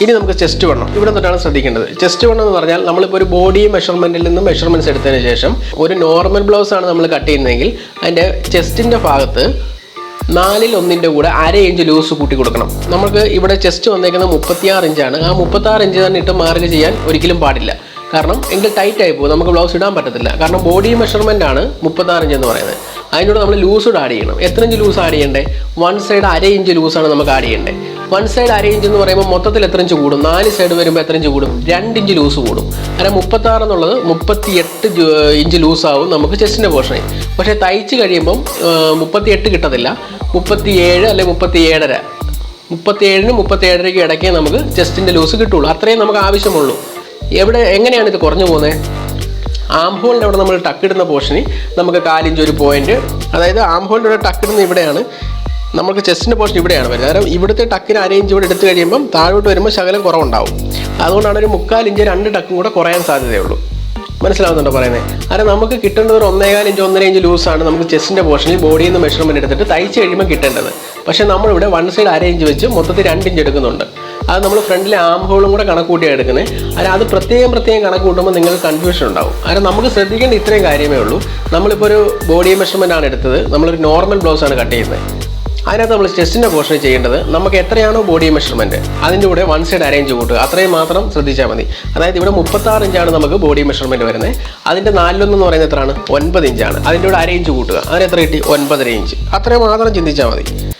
ഇനി നമുക്ക് ചെസ്റ്റ് വണ്ണം. ഇവിടെ തൊട്ടാണ് ശ്രദ്ധിക്കേണ്ടത്. ചെസ്റ്റ് വണ്ണം എന്ന് പറഞ്ഞാൽ നമ്മളിപ്പോൾ ഒരു ബോഡി മെഷർമെന്റിൽ നിന്ന് മെഷർമെന്റ്സ് എടുത്തതിന് ശേഷം ഒരു നോർമൽ ബ്ലൗസ് ആണ് നമ്മൾ കട്ട് ചെയ്യുന്നതെങ്കിൽ അതിന്റെ ചെസ്റ്റിന്റെ ഭാഗത്ത് നാലിൽ ഒന്നിന്റെ കൂടെ അര ഇഞ്ച് ലൂസ് കൂട്ടി കൊടുക്കണം. നമുക്ക് ഇവിടെ ചെസ്റ്റ് വന്നേക്കുന്നത് മുപ്പത്തിയാറ് ഇഞ്ചാണ് ആ മുപ്പത്താറ് ഇഞ്ച് തന്നെ ഇട്ട് മാർക്ക് ചെയ്യാൻ ഒരിക്കലും പാടില്ല. കാരണം എങ്കിൽ ടൈറ്റ് ആയി പോകും. നമുക്ക് ബ്ലൗസ് ഇടാൻ പറ്റത്തില്ല. കാരണം ബോഡി മെഷർമെന്റ് ആണ് മുപ്പത്താറ് ഇഞ്ച് എന്ന് പറയുന്നത്. അതിനോട് നമ്മൾ ലൂസ് ആഡ് ചെയ്യണം. എത്ര ഇഞ്ച് ലൂസ് ആഡ് ചെയ്യണ്ടേ? വൺ സൈഡ് അര ഇഞ്ച് ലൂസാണ് നമുക്ക് ആഡ് ചെയ്യേണ്ടത് വൺ സൈഡ് അര ഇഞ്ച് എന്ന് പറയുമ്പോൾ മൊത്തത്തിൽ എത്ര ഇഞ്ച് കൂടും? നാല് സൈഡ് വരുമ്പോൾ എത്ര ഇഞ്ച് കൂടും? രണ്ട് ഇഞ്ച് ലൂസ് കൂടും. കാരണം മുപ്പത്താറ് എന്നുള്ളത് മുപ്പത്തിയെട്ട് ഇഞ്ച് ലൂസ് ആവും നമുക്ക് ചെസ്റ്റിന്റെ പോർഷനിൽ പക്ഷേ തയ്ച്ച് കഴിയുമ്പം മുപ്പത്തിയെട്ട് കിട്ടത്തില്ല. മുപ്പത്തിയേഴ് അല്ലെങ്കിൽ മുപ്പത്തിയേഴര. മുപ്പത്തിയേഴിനും ഏഴരയ്ക്ക് ഇടയ്ക്കേ നമുക്ക് ചെസ്റ്റിന്റെ ലൂസ് കിട്ടുള്ളൂ. അത്രയും നമുക്ക് ആവശ്യമുള്ളൂ. എവിടെ എങ്ങനെയാണ് ഇത് കുറഞ്ഞു പോകുന്നത് ആംഹോളിന്റെ അവിടെ നമ്മൾ ടക്കിടുന്ന പോർഷനിൽ നമുക്ക് കാലിഞ്ച് ഒരു പോയിന്റ് അതായത് ആംഹോളിന്റെ അവിടെ ടക്കിടുന്ന ഇവിടെയാണ്. നമുക്ക് ചെസ്റ്റിന്റെ പോർഷൻ ഇവിടെയാണ് വരുന്നത്. കാരണം ഇവിടുത്തെ ടക്കിന് അരയിഞ്ച് ഇവിടെ എടുത്തു കഴിയുമ്പം താഴോട്ട് വരുമ്പോൾ ശകലം കുറവുണ്ടാവും. അതുകൊണ്ടാണ് ഒരു മുക്കാൽ ഇഞ്ച് രണ്ട് ടക്കും കൂടെ കുറയാൻ സാധ്യതയുള്ളൂ. മനസ്സിലാവുന്നുണ്ടോ പറയുന്നത് കാരണം നമുക്ക് കിട്ടേണ്ടത് ഒരു ഒന്നേകാൽ ഇഞ്ച് ഒന്നര ഇഞ്ച് ലൂസാണ് നമുക്ക് ചെസ്റ്റിന്റെ പോർഷനിൽ ബോഡിയിൽ നിന്ന് മെഷർമെന്റ് എടുത്തിട്ട് തയ്ച്ച് കഴിയുമ്പോൾ കിട്ടേണ്ടത്. പക്ഷേ നമ്മളിവിടെ വൺ സൈഡ് അര ഇഞ്ച് വെച്ച് മൊത്തത്തിൽ രണ്ട് ഇഞ്ച് എടുക്കുന്നുണ്ട്. അത് നമ്മൾ ഫ്രണ്ടിലെ ആം ഹോളും കൂടെ കണക്ക് കൂട്ടിയാണ് എടുക്കുന്നത് അല്ല അത് പ്രത്യേകം പ്രത്യേകം കണക്ക് കൂട്ടുമ്പോൾ നിങ്ങൾക്ക് കൺഫ്യൂഷൻ ഉണ്ടാവും. കാരണം നമുക്ക് ശ്രദ്ധിക്കേണ്ട ഇത്രയും കാര്യമേ ഉള്ളൂ. നമ്മളിപ്പോൾ ഒരു ബോഡി മെഷർമെന്റ് ആണ് എടുത്തത്. നമ്മളൊരു നോർമൽ ബ്ലൗസാണ് കട്ട് ചെയ്യുന്നത് അതിനകത്ത് നമ്മൾ ചെസ്റ്റിന്റെ പോർഷൻ ചെയ്യേണ്ടത് നമുക്ക് എത്രയാണോ ബോഡി മെഷർമെന്റ് അതിന്റെ കൂടെ വൺ സൈഡ് അറേഞ്ച് കൂട്ടുക. അത്രയും മാത്രം ശ്രദ്ധിച്ചാൽ മതി. അതായത് ഇവിടെ മുപ്പത്താറ് ഇഞ്ചാണ് നമുക്ക് ബോഡി മെഷർമെന്റ് വരുന്നത്. അതിന്റെ നാലിലൊന്ന് എന്ന് പറയുന്നത് എത്രയാണ്? ഒൻപത് ഇഞ്ചാണ്. അതിന്റെ കൂടെ അരേഞ്ച് കൂട്ടുക. അതിന് എത്ര കിട്ടി? ഒൻപതര ഇഞ്ച്. അത്രയും മാത്രം ചിന്തിച്ചാൽ മതി.